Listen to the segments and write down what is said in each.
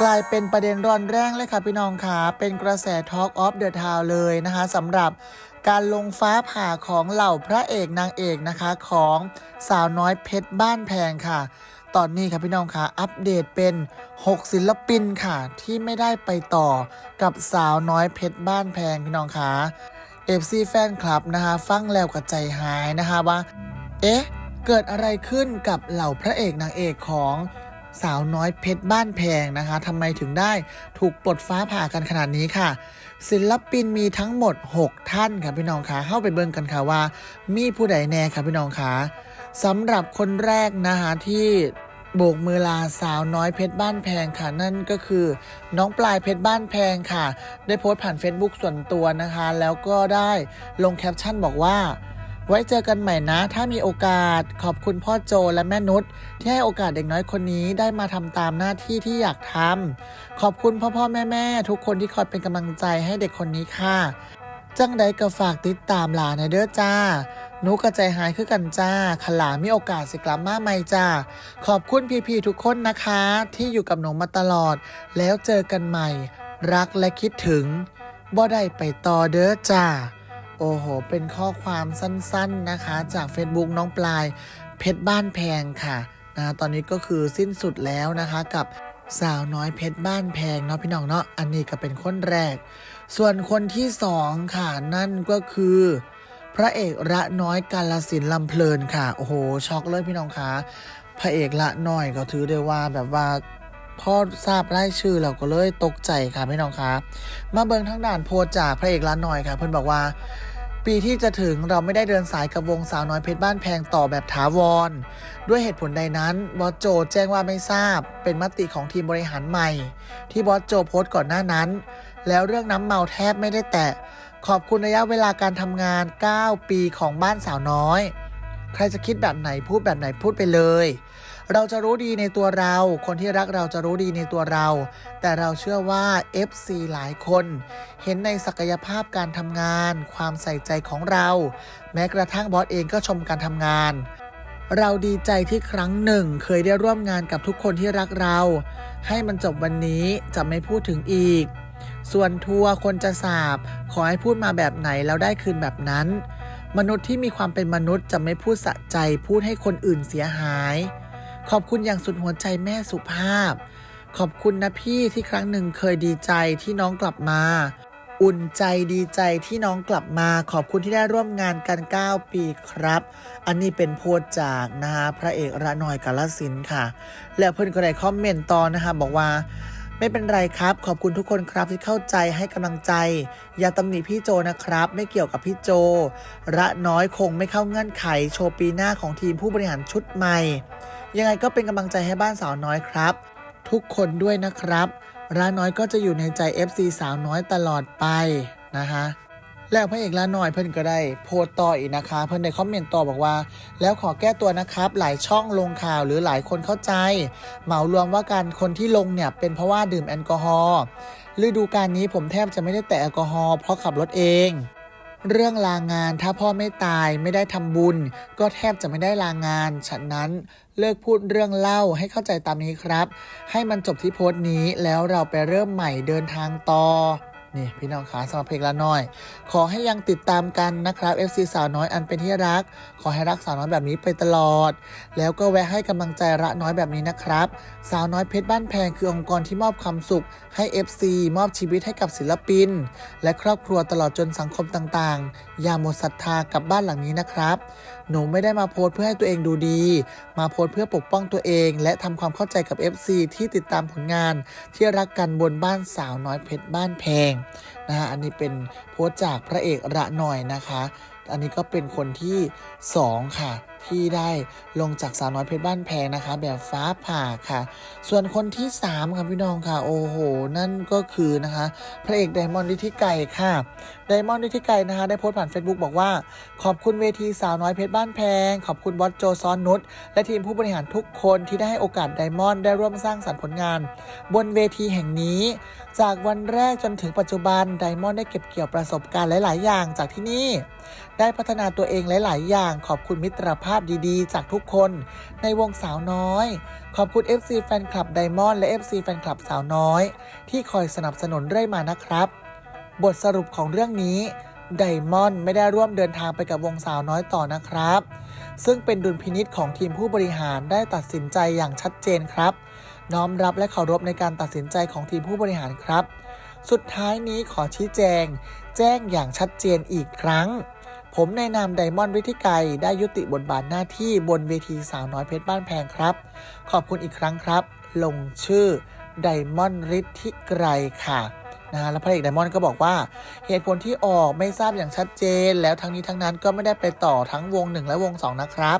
กลายเป็นประเด็นร้อนแรงเลยค่ะพี่น้องค่ะ เป็นกระแส Talk of the Town เลยนะคะสำหรับการลงฟ้าผ่าของเหล่าพระเอกนางเอกนะคะของสาวน้อยเพชรบ้านแพงค่ะ ตอนนี้ค่ะพี่น้องค่ะ อัปเดตเป็น 6 ศิลปินค่ะ ที่ไม่ได้ไปต่อกับสาวน้อยเพชรบ้านแพงพี่น้องค่ะเอฟซีแฟนคลับนะคะฟังแล้วกับใจหายนะคะว่า เอ๊ะ เกิดอะไรขึ้นกับเหล่าพระเอกนางเอกของ สาวน้อยเพชรบ้านแพงนะคะทำไมถึงได้ถูกปลดฟ้าผ่ากันขนาดนี้ค่ะ ศิลปินมีทั้งหมด 6 ท่านค่ะพี่น้องคะเข้าไปเบิ่งกันค่ะว่า มีผู้ใดแน่ค่ะพี่น้องคะสำหรับคนแรกนะคะที่โบกมือลาสาวน้อยเพชรบ้านแพงค่ะ นั่นก็คือ น้องปลายเพชรบ้านแพงค่ะ ได้โพสต์ผ่าน Facebook ส่วนตัวนะคะ แล้วก็ได้ลงแคปชั่นบอกว่า ไว้เจอกันใหม่นะ ถ้ามีโอกาสขอบคุณพ่อโจและแม่นุชที่ให้โอกาสเด็กน้อยคนนี้ได้มาทำตามหน้าที่ที่อยากทำขอบคุณพ่อพ่อแม่แม่ทุกคนที่คอยเป็นกำลังใจให้เด็กคนนี้ค่ะ จังใดก็ฝากติดตามหลานในเด้อจ้านูกระใจหายคือกันจ้าขลามีโอกาสสิกลับมาใหม่จ้า ขอบคุณพี่ๆทุกคนนะคะ ที่อยู่กับหนูมาตลอด แล้วเจอกันใหม่ รักและคิดถึงบ่ได้ไปต่อเด้อจ้า โอ้โห เป็นข้อความสั้นๆนะคะ จาก Facebook น้องปลาย เพชรบ้านแพงค่ะนะตอนนี้ก็คือสิ้นสุดแล้วนะคะกับสาวน้อยเพชรบ้านแพงเนาะพี่น้องเนาะอันนี้ก็เป็นคนแรก ส่วนคนที่สองค่ะนั่นก็คือ พระเอกละน้อยกาลสินลำเพลินค่ะ โอ้โห ช็อกเลยพี่น้องคะพระเอกละน้อยก็ถือได้ว่าแบบว่าพ่อทราบรายชื่อเราก็เลยตกใจค่ะพี่น้องคะมาเบิงทั้งด่านโพสจากพระเอกละน้อยค่ะ เพื่อนบอกว่า ปีที่จะถึงเราไม่ได้เดินสายกับวงสาวน้อยเพชรบ้านแพงต่อแบบถาวร ด้วยเหตุผลใดนั้นบอสโจแจ้งว่าไม่ทราบ เป็นมติของทีมบริหารใหม่ ที่บอสโจโพสต์ก่อนหน้านั้น แล้วเรื่องน้ำเมาแทบไม่ได้แตะ ขอบคุณระยะเวลาการทำงาน 9 ปีของบ้านสาวน้อย ใครจะคิดแบบไหนพูดแบบไหนพูดไปเลย เราจะรู้ดีในตัวเรา คนที่รักเราจะรู้ดีในตัวเรา แต่เราเชื่อว่า FC หลายคน เห็นในศักยภาพการทำงาน ความใส่ใจของเรา แม้กระทั่งบอสเองก็ชมการทำงาน เราดีใจที่ครั้งหนึ่ง เคยได้ร่วมงานกับทุกคนที่รักเรา ให้มันจบวันนี้จะไม่พูดถึงอีก ส่วนทัวร์คนจะสาบ ขอให้พูดมาแบบไหนแล้วได้คืนแบบนั้น มนุษย์ที่มีความเป็นมนุษย์จะไม่พูดสะใจ พูดให้คนอื่นเสียหาย ขอบคุณอย่างสุดหัวใจแม่สุภาพ ขอบคุณนะพี่ที่ครั้งหนึ่งเคยดีใจที่น้องกลับมา อุ่นใจดีใจที่น้องกลับมา ขอบคุณที่ได้ร่วมงานกัน 9 ปีครับ อันนี้เป็นโพสจากนะคะพระเอกระนอยกาลสินค่ะ แล้วเพื่อนก็ได้คอมเมนต์ต่อนะคะบอกว่าไม่เป็นไรครับ ขอบคุณทุกคนครับที่เข้าใจให้กำลังใจ อย่าตำหนิพี่โจนะครับ ไม่เกี่ยวกับพี่โจ ระน้อยคงไม่เข้าเงื่อนไข โชว์ปีหน้าของทีมผู้บริหารชุดใหม่ ยังไงก็เป็นกำลังใจให้บ้านสาวน้อยครับ ทุกคนด้วยนะครับ ร้าน้อยก็จะอยู่ในใจ FC สาวน้อยตลอดไปนะคะแล้วพระเอกละน้อยเพิ่นก็ได้โพสต์ต่ออีกนะคะ เพิ่นได้คอมเมนต์ต่อบอกว่า แล้วขอแก้ตัวนะครับ หลายช่องลงข่าวหรือหลายคนเข้าใจ เหมารวมว่าการคนที่ลงเนี่ยเป็นเพราะว่าดื่มแอลกอฮอล์ฤดูกาลนี้ผมแทบจะไม่ได้แตะแอลกอฮอล์เพราะขับรถเอง เรื่องลางานถ้าพ่อไม่ตายไม่ได้ทำบุญ ก็แทบจะไม่ได้ลางาน ฉะนั้น เลิกพูดเรื่องเล่าให้เข้าใจตามนี้ครับ ให้มันจบที่โพสต์นี้แล้วเราไปเริ่มใหม่เดินทางต่อนี่พี่น้องขาสำหรับเพลงละน้อย ขอให้ยังติดตามกันนะครับ FC สาวน้อยอันเป็นที่รัก ขอให้รักสาวน้อยแบบนี้ไปตลอด แล้วก็แวะให้กำลังใจระน้อยแบบนี้นะครับ สาวน้อยเพชรบ้านแพงคือองค์กรที่มอบความสุขให้ FC มอบชีวิตให้กับศิลปิน และครอบครัวตลอดจนสังคมต่างๆ อย่าหมดศรัทธากับบ้านหลังนี้นะครับ หนูไม่ได้มาโพสเพื่อให้ตัวเองดูดี มาโพสเพื่อปกป้องตัวเอง และทำความเข้าใจกับ FC ที่ติดตามผลงาน ที่รักกันบนบ้านสาวน้อยเพชรบ้านแพงนะฮะอันนี้เป็นโพสต์จากพระเอกระหน่อยนะคะ อันนี้ก็เป็นคนที่ 2 ค่ะ ที่ได้ลงจากสาวน้อยเพชรบ้านแพงนะคะ แบบฟ้าผ่าค่ะ ส่วนคนที่ 3 ค่ะพี่น้องค่ะ โอ้โห นั่นก็คือนะคะ พระเอกไดมอนด์ดิทิไก่ค่ะไดมอนด์ดิทิไก่นะคะ ได้โพสต์ผ่าน Facebook บอกว่า ขอบคุณเวทีสาวน้อยเพชรบ้านแพง ขอบคุณบอสโจซอนนุชและทีมผู้บริหารทุกคนที่ได้ให้โอกาสไดมอนด์ได้ร่วมสร้างสรรค์ผลงาน บนเวทีแห่งนี้ จากวันแรกจนถึงปัจจุบันไดมอนด์ได้เก็บเกี่ยวประสบการณ์หลาย ๆ อย่างจากที่นี่ ได้พัฒนาตัวเองหลาย ๆ อย่าง ขอบคุณมิตรภาพาพดีๆ จากทุกคนในวงสาวน้อย ขอบคุณ FC แฟนคลับไดมอนด์และ FC แฟนคลับสาวน้อย ที่คอยสนับสนุนเรื่อยมานะครับ บทสรุปของเรื่องนี้ไดมอนด์ไม่ได้ร่วมเดินทางไปกับวงสาวน้อยต่อนะครับ ซึ่งเป็นดุลพินิษของทีมผู้บริหารได้ตัดสินใจอย่างชัดเจนครับ น้อมรับและเคารพในการตัดสินใจของทีมผู้บริหารครับ สุดท้ายนี้ขอชี้แจง แจ้งอย่างชัดเจนอีกครั้ง ผมในนามไดมอนด์ฤทธิไกรได้ยุติบทบาทหน้าที่บนเวทีสาวน้อยเพชรบ้านแพงครับ ขอบคุณอีกครั้งครับ ลงชื่อไดมอนด์ฤทธิไกรค่ะนะฮะแล้วพระเอกไดมอนด์ก็บอกว่าเหตุผลที่ออกไม่ทราบอย่างชัดเจน แล้วทั้งนี้ทั้งนั้นก็ไม่ได้ไปต่อทั้งวง 1 และวง 2 นะครับ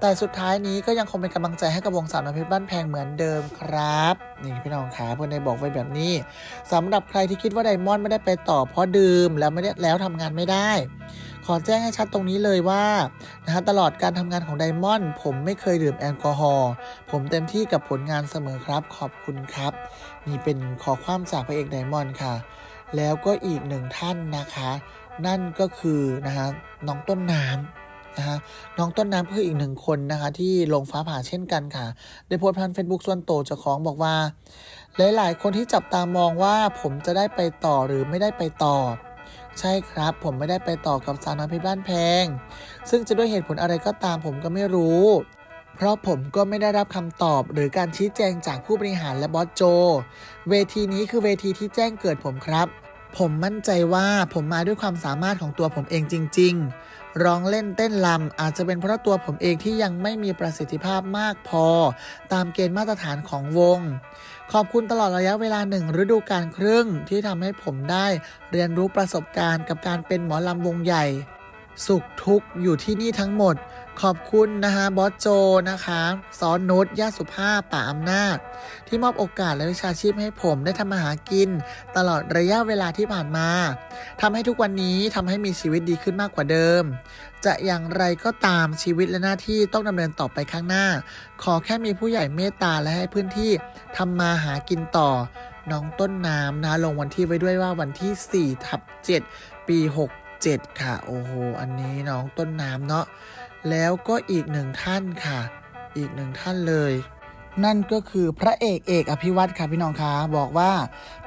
แต่สุดท้ายนี้ก็ยังคงเป็นกำลังใจให้กับวงสาวน้อยเพชรบ้านแพงเหมือนเดิมครับ นี่พี่น้องขาเพื่อนได้บอกไว้แบบนี้สำหรับใครที่คิดว่าไดมอนด์ไม่ได้ไปต่อเพราะดื่มแล้วไม่ได้แล้วทำงานไม่ได้ อแจ้งให้ชัดตรงนี้เลยว่านะฮะตลอดการทำงานของไดมอนด์ผมไม่เคยดื่มแอลกอฮอล์ผมเต็มที่กับผลงานเสมอครับ ขอบคุณครับ นี่เป็นขอความจากพระเอกไดมอนด์ค่ะ แล้วก็อีกหนึ่งท่านนะคะ นั่นก็คือนะฮะน้องต้นน้ำนะฮะน้องต้นน้ำก็คืออีกหนึ่งคนนะคะ ที่ลงฟ้าผ่าเช่นกันค่ะ ได้โพสต์ผ่านเฟซบุ๊กส่วนตัวเจ้าของบอกว่า หลาย ๆ คนที่จับตามองว่าผมจะได้ไปต่อหรือไม่ได้ไปต่อ ใช่ครับ ผมไม่ได้ไปต่อกับสาวน้อยเพชรบ้านแพง ซึ่งจะด้วยเหตุผลอะไรก็ตามผมก็ไม่รู้ เพราะผมก็ไม่ได้รับคำตอบหรือการชี้แจงจากผู้บริหารและบอสโจ เวทีนี้คือเวทีที่แจ้งเกิดผมครับ ผมมั่นใจว่าผมมาด้วยความสามารถของตัวผมเองจริง ๆ ร้องเล่นเต้นลำอาจจะเป็นเพราะตัวผมเองที่ยังไม่มีประสิทธิภาพมากพอ ตามเกณฑ์มาตรฐานของวง ขอบคุณตลอดระยะเวลาหนึ่งฤดูกาลครึ่งที่ทำให้ผมได้เรียนรู้ประสบการณ์กับการเป็นหมอลำวงใหญ่ สุขทุกข์อยู่ที่นี่ทั้งหมด ขอบคุณนะคะบอสโจนะคะสอนนุชญาสุภาพป่าอำนาจ ที่มอบโอกาสและวิชาชีพให้ผมได้ทำมาหากิน ตลอดระยะเวลาที่ผ่านมาทำให้ทุกวันนี้ทำให้มีชีวิตดีขึ้นมากกว่าเดิม จะอย่างไรก็ตามชีวิตและหน้าที่ต้องดำเนินต่อไปข้างหน้า ขอแค่มีผู้ใหญ่เมตตาและให้พื้นที่ทำมาหากินต่อ น้องต้นน้ำนะลงวันที่ไว้ด้วยว่าวันที่4ทับ7ปี 67 ค่ะ โอ้โห อันนี้น้องต้นน้ำเนาะ แล้วก็อีกหนึ่งท่านค่ะ อีกหนึ่งท่านเลย นั่นก็คือพระเอกเอกอภิวัตค่ะพี่น้องคะบอกว่า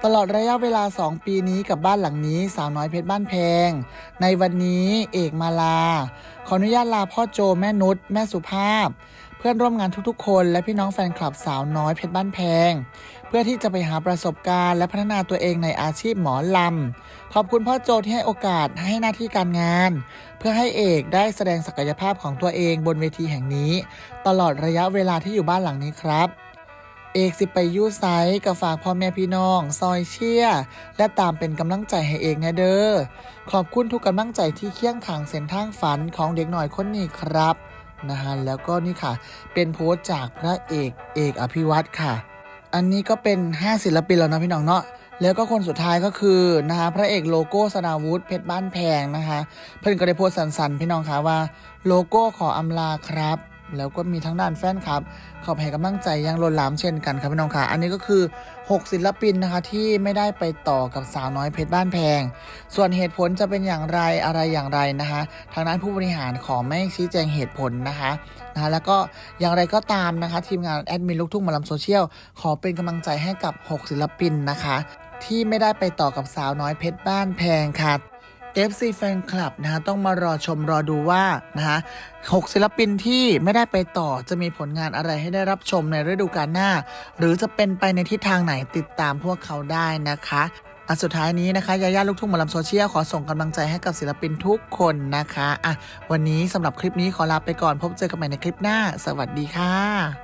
ตลอดระยะเวลา 2 ปีนี้กับบ้านหลังนี้ สาวน้อยเพชรบ้านแพง ในวันนี้เอกมาลา ขออนุญาตลาพ่อโจแม่นุชแม่สุภาพ เพื่อนร่วมงานทุกๆ คนและพี่น้องแฟนคลับสาวน้อยเพชรบ้านแพง เพื่อที่จะไปหาประสบการณ์และพัฒนาตัวเองในอาชีพหมอลำ ขอบคุณพ่อโจที่ให้โอกาสให้หน้าที่การงาน เพื่อให้เอกได้แสดงศักยภาพของตัวเองบนเวทีแห่งนี้ ตลอดระยะเวลาที่อยู่บ้านหลังนี้ครับ เอกสิไปยูไซกับฝากพ่อแม่พี่น้อง ซอยเชียและตามเป็นกำลังใจให้เอกนะเด้อขอบคุณทุกกำลังใจที่เคียงข้างเส้นทางฝันของเด็กหน่อยคนนี้ครับนะฮะแล้วก็นี่ค่ะ เป็นโพสต์จากพระเอกเอกอภิวัตค่ะ อันนี้ก็เป็น 5 ศิลปินแล้วนะพี่น้องเนาะ แล้วก็คนสุดท้ายก็คือนะคะพระเอกโลโก้สนาวุธเพชรบ้านแพงนะคะ เพื่อนก็ได้โพสต์สันๆพี่น้องคะว่า โลโก้ขออำลาครับ แล้วก็มีทั้งด้านแฟนครับขอบให้กำลังใจอยังล้นหลามเช่นกันครับพี่น้องค่ะอันนี้ก็คือ 6 ศิลปินนะคะที่ไม่ได้ไปต่อกับสาวน้อยเพชรบ้านแพง ส่วนเหตุผลจะเป็นอย่างไรอะไรอย่างไรนะคะ ทางด้านผู้บริหารขอไม่ชี้แจงเหตุผลนะคะนะคะแล้วก็อย่างไรก็ตามนะคะ ทีมงานแอดมินลูกทุ่งมาลำโซเชียลขอเป็นกำลังใจให้กับ 6 ศิลปินนะคะ ที่ไม่ได้ไปต่อกับสาวน้อยเพชรบ้านแพงค่ะ FC แฟนคลับนะฮะต้องมารอชมรอดูว่านะฮะหกศิลปินที่ไม่ได้ไปต่อจะมีผลงานอะไรให้ได้รับชมในฤดูกาลหน้า หรือจะเป็นไปในทิศทางไหนติดตามพวกเขาได้นะคะอะสุดท้ายนี้นะคะยาย่าลูกทุ่งหมอลำโซเชียลขอส่งกำลังใจให้กับศิลปินทุกคนนะคะอะวันนี้สำหรับคลิปนี้ขอลาไปก่อนพบเจอกันใหม่ในคลิปหน้า สวัสดีค่ะ